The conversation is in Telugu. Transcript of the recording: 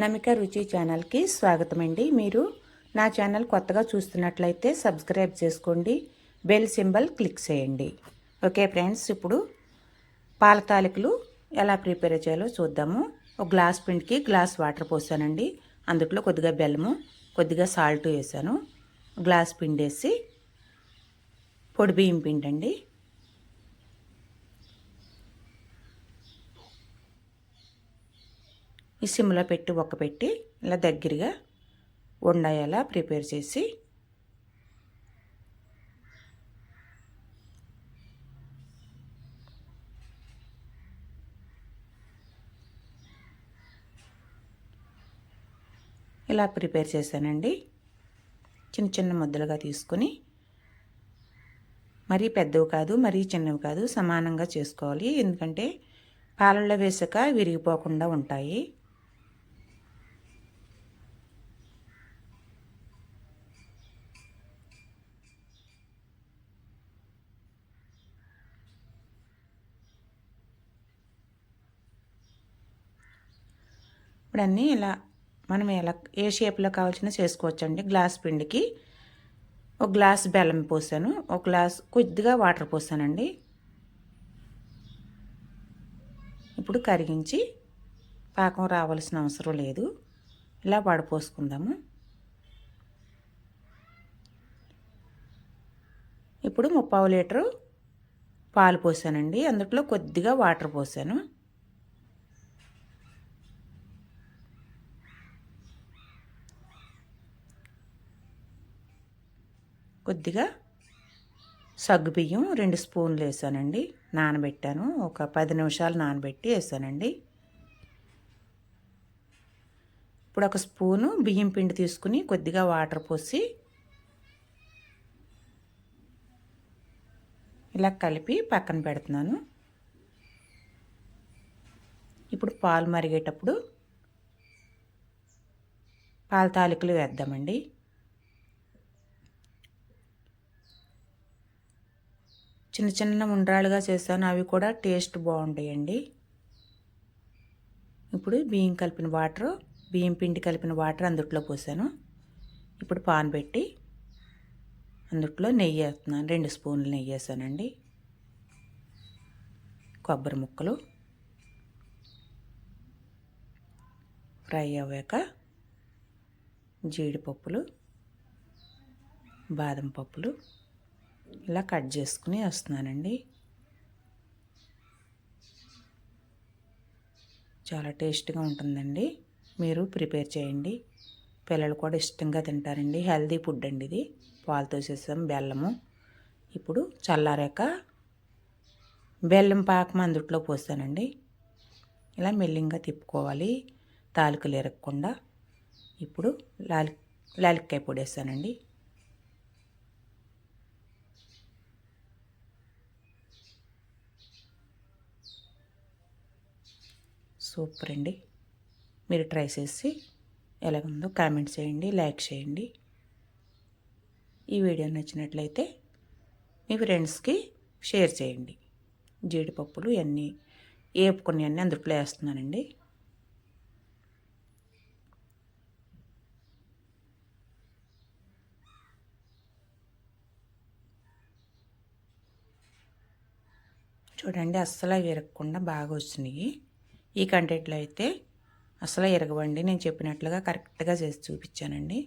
నమిక రుచి ఛానల్కి స్వాగతం అండి మీరు నా ఛానల్ కొత్తగా చూస్తున్నట్లయితే సబ్స్క్రైబ్ చేసుకోండి. బెల్ సింబల్ క్లిక్ చేయండి. ఓకే ఫ్రెండ్స్ ఇప్పుడు పాల తాలికలు ఎలా ప్రిపేర్ చేయాలో చూద్దాము. ఒక గ్లాస్ పిండికి గ్లాస్ వాటర్ పోసానండి. అందుట్లో కొద్దిగా బెల్లము కొద్దిగా సాల్ట్ వేసాను. గ్లాస్ పిండి వేసి పొడి బియ్యం పిండి అండి ఈ సిమ్లో పెట్టి ఒక్క పెట్టి ఇలా దగ్గరగా వండాయేలా ప్రిపేర్ చేసి ఇలా ప్రిపేర్ చేశానండి. చిన్న చిన్న ముద్దలుగా తీసుకొని మరీ పెద్దవి కాదు మరీ చిన్నవి కాదు సమానంగా చేసుకోవాలి. ఎందుకంటే పాలల్లో వేసాక విరిగిపోకుండా ఉంటాయి. ఇప్పుడు అన్నీ ఇలా మనం ఎలా ఏ షేప్లో కావాల్సిన చేసుకోవచ్చండి. గ్లాస్ పిండికి ఒక గ్లాస్ బెల్లం పోసాను. ఒక గ్లాస్ కొద్దిగా వాటర్ పోసానండి. ఇప్పుడు కరిగించి పాకం రావాల్సిన అవసరం లేదు. ఇలా వడపోసుకుందాము ఇప్పుడు ముప్పావు లీటరు పాలు పోసానండి. అందులో కొద్దిగా వాటర్ పోసాను. కొద్దిగా సగ్గుబియ్యం రెండు స్పూన్లు వేసానండి. నానబెట్టాను. ఒక పది నిమిషాలు నానబెట్టి వేసానండి. ఇప్పుడు ఒక స్పూను బియ్యం పిండి తీసుకుని కొద్దిగా వాటర్ పోసి ఇలా కలిపి పక్కన పెడుతున్నాను. ఇప్పుడు పాలు మరిగేటప్పుడు పాల తాలికలు వేద్దామండి. చిన్న చిన్న ఉండ్రాలుగా చేశాను అవి కూడా టేస్ట్ బాగుంటాయండి. ఇప్పుడు బియ్యం కలిపిన వాటర్ బియ్యం పిండి కలిపిన వాటర్ అందుట్లో పోసాను. ఇప్పుడు పాన్ పెట్టి అందుట్లో నెయ్యి వేస్తున్నాను. రెండు స్పూన్లు నెయ్యి వేసానండి. కొబ్బరి ముక్కలు ఫ్రై అవ్వాక జీడిపప్పులు బాదం పప్పులు ఇలా కట్ చేసుకుని వస్తున్నానండి. చాలా టేస్ట్గా ఉంటుందండి. మీరు ప్రిపేర్ చేయండి. పిల్లలు కూడా ఇష్టంగా తింటారండి. హెల్దీ ఫుడ్ అండి ఇది. పాలతో చేసాం బెల్లము. ఇప్పుడు చల్లారాక బెల్లం పాకం అందుట్లో పోస్తానండి. ఇలా మెల్లింగా తిప్పుకోవాలి. తాలికలు ఎరగకుండా ఇప్పుడు లాలి లాలిక్కాయ పొడి వేస్తానండి. సూపర్ అండి. మీరు ట్రై చేసి ఎలాగుందో కామెంట్ చేయండి లైక్ చేయండి. ఈ వీడియో నచ్చినట్లయితే మీ ఫ్రెండ్స్కి షేర్ చేయండి. జీడిపప్పులు ఇవన్నీ ఏపుకొని అన్నీ అందుట్లో వేస్తున్నానండి చూడండి అస్సలు విరగకుండా బాగా వచ్చినాయి. ఈ కంటెంట్లో అయితే అసలు ఎరగవండి. నేను చెప్పినట్లుగా కరెక్ట్గా చేసి చూపించానండి.